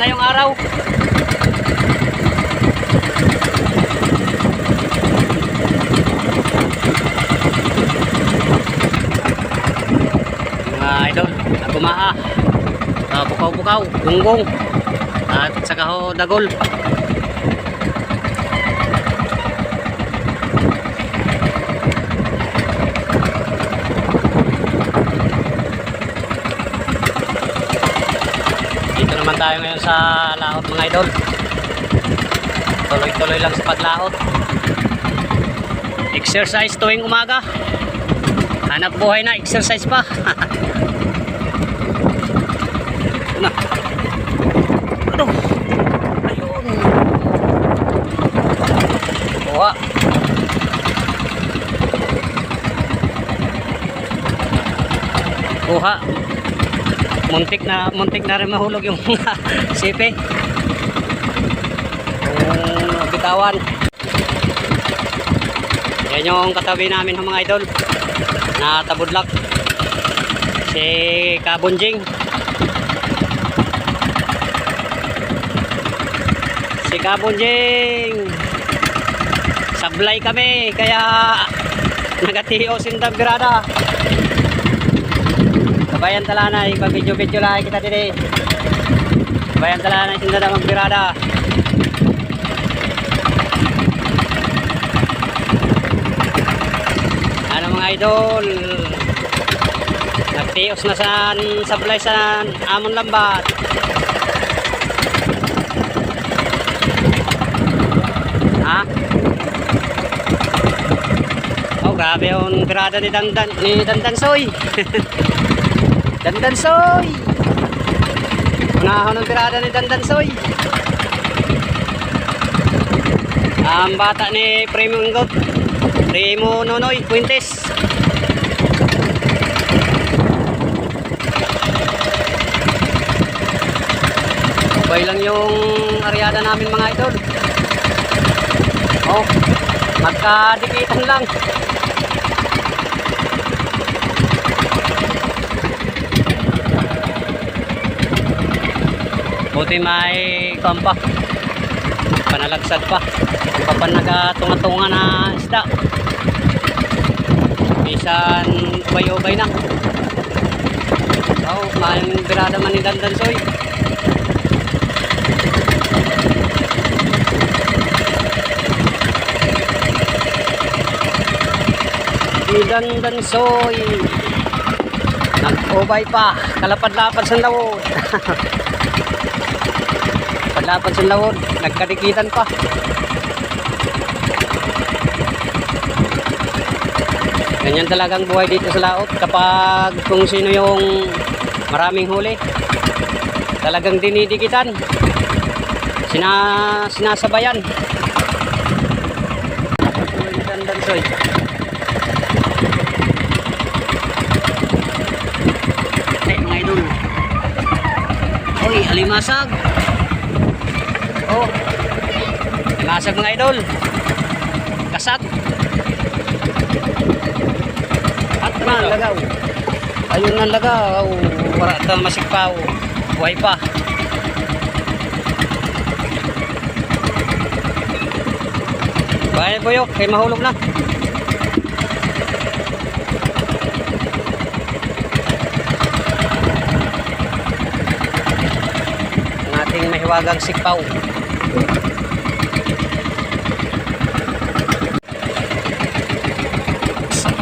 ngayong araw. Mga idol, nagumaha, uh, bukaw-bukaw, gunggong, at saka ho, dagol. Sa laot mga idol. Tuloy-tuloy lang sa paglaot. Exercise tuwing umaga. Hanap buhay na, exercise pa. Na. Ano? Ayun. Kuha. Kuha. Muntik na, muntik na rin mahulog yung sipe. Yung bitawan. Yan yung katabi namin ng mga idol. Na tabudlak si Kabunjing. Si Kabunjing. Sablay kami kaya nagatiyo sindang grada kabayan talana ipag-video-video lang kita dito kabayan talana sindang magbirada ano mga idol? Nagtios na sa sablay sa amon lambat. Ha? Oh grabe yung grada ni Dandan ni Dandan Soy Dandan Soy! Nahon ang pirada ni Dandan Soy. Ang bata ni Primo Ingot Primo Nonoy Fuentes. Sabay lang yung aryada namin mga idol. Oh Magkadikitan lang Buti may kampa Panalagsad pa. Pa pa nagatunga-tunga na isda. Bisan ubay-ubay na. Oh, mayang birada man ni Dandan Soy. Ni Dandan Soy. Nag-ubay pa. Kalapad-lapad sa lawod Padlapad sa lawod Nagkadikitan pa. Ganyan talagang buhay dito sa laot. Kapag kung sino yung maraming huli talagang dinidikitan. Sina sinasabayan. Dandansoy Ay mga idol. Oy alimasag Oh alimasag mga idol kasag at na lagaw. Ayun na lagaw. Wala ka masikpaw. Buhay pa. Bahay boyo, kay mahulog na. Ang ating mahiwagang sikpaw.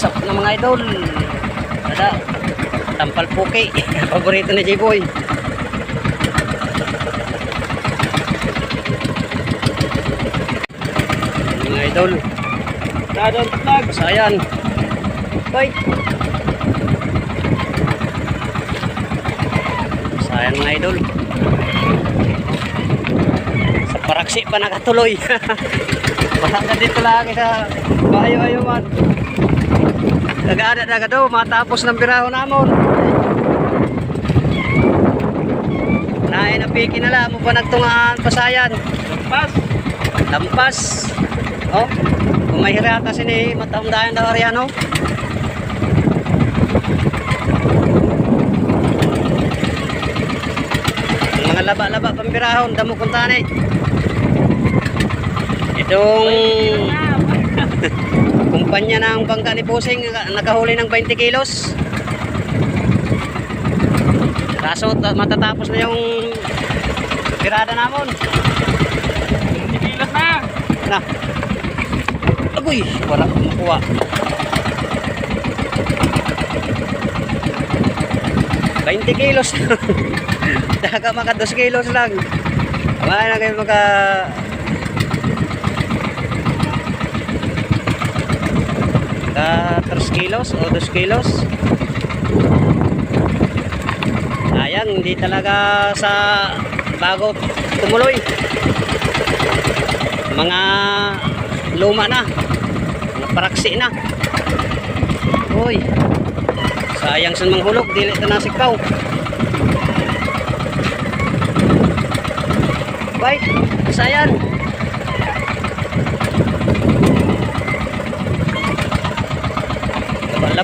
Sap na mga idol. Ada. Tampal puki. Paborito ni J-Boy. Mga idol. Dadon tag. Sayan. Bye. Sayan mga idol. Sa paraksi pa nakatuloy. Wala na dito lagi sa bayo-ayo man. Nagaada na daw matapos ng biraho namon. Naay na piki na lang mo pa nagtungaan pasayan. Lampas. Lampas. Oh. Kung may hirata sini mataundayan daw Ariano. Mga laba-laba pambirahon damo kuntani. Itong kumpanya ng bangka ni Pusing nakahuli ng 20 kilos Kaso ta- matatapos na yung pirada namon. Tigilas na. Na. Agoy, wala makuha. Bainte kilos. Daga maka 2 kilos lang. Wala na kayo maka... Ka 3 kilos o 2 kilos. Sayang, hindi talaga sa bago tumuloy. Mga luma na. Paraksi na. Uy sayang sa mga hulog dili ito nasikpaw. Wait sayang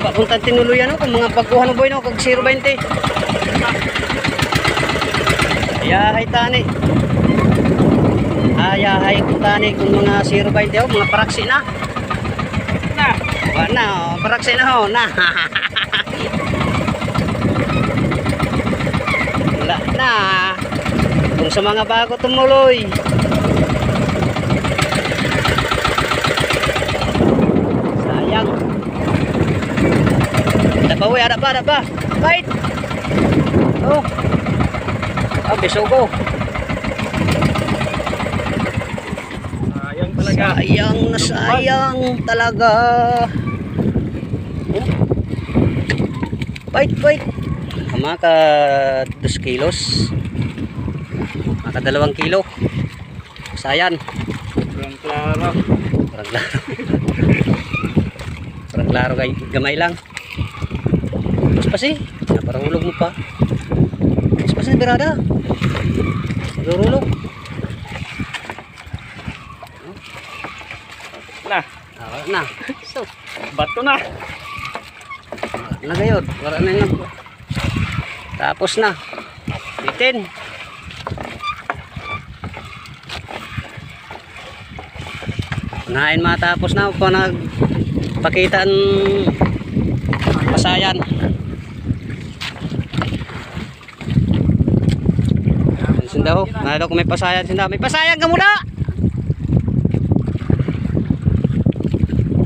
kung tan tinuluyan no kung mga pagkuhan boy no kag 020 yahay tani ayahay kung tani kung mga 020 oh, mga paraksi na Na. Wala na, oh. paraksi na ho, na. Wala na. Kung sa mga bago tumuloy. Sayang. Ada ba, uy? Ada ba, ada ba? Bait! Oh. Oh, bisugo. Sayang talaga. Sayang na sayang talaga. Oh. Wait, wait. Maka 2 kilos. Maka 2 kilo. Sayan. Sobrang klaro. Parang klaro. Parang klaro gamay lang. Mas pa si. Parang hulog mo pa. Mas pa si birada. Rulog. Na. Ah, na. So, Bato na. na gayod. Wala na yun. Tapos na. Bitin. Unahin matapos na pa nagpakita ang pasayan. Sindaw, nalo kung may pasayan sindaw. May pasayan ka muna!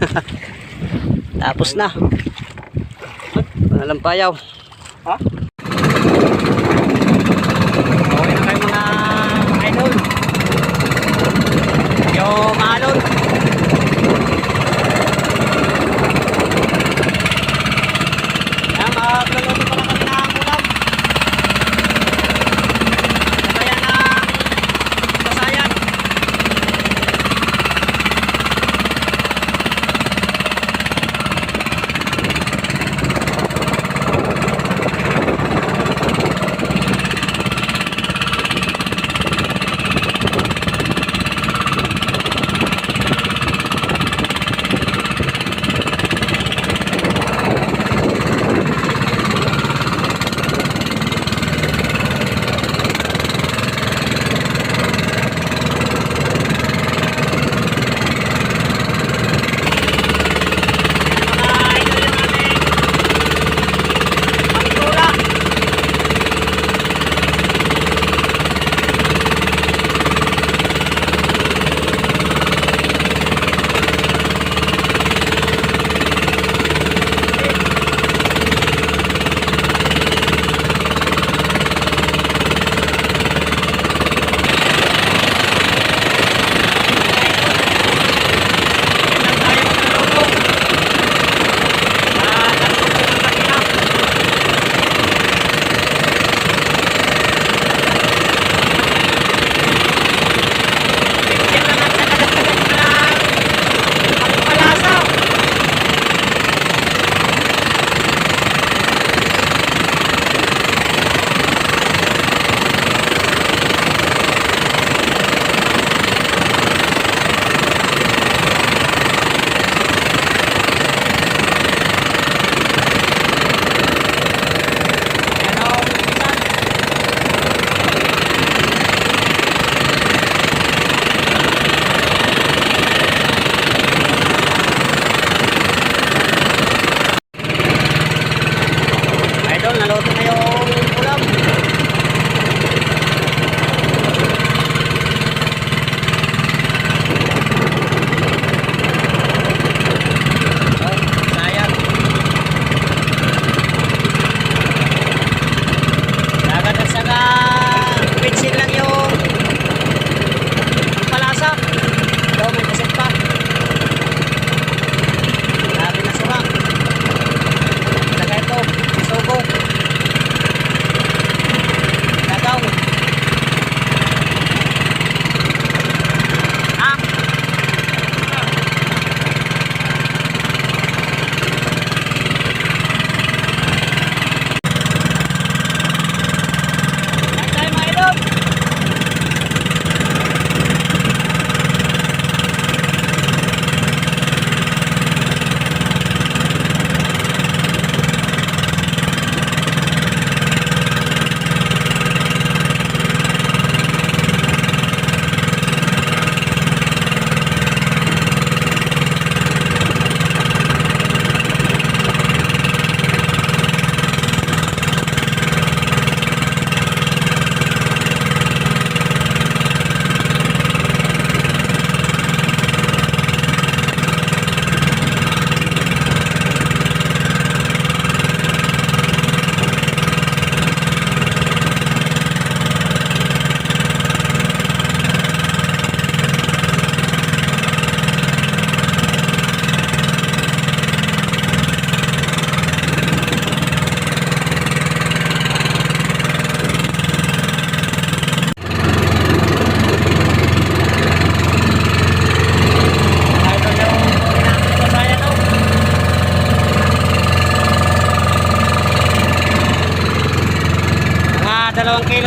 Tapos na. Nalampayaw. Ha? Okay na kayo mga idol. Yung maalon.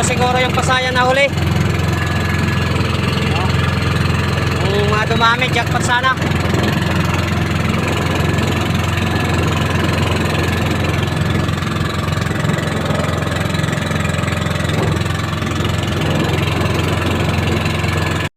Siguro yung pasayan na huli. Kung dumami, jackpot sana.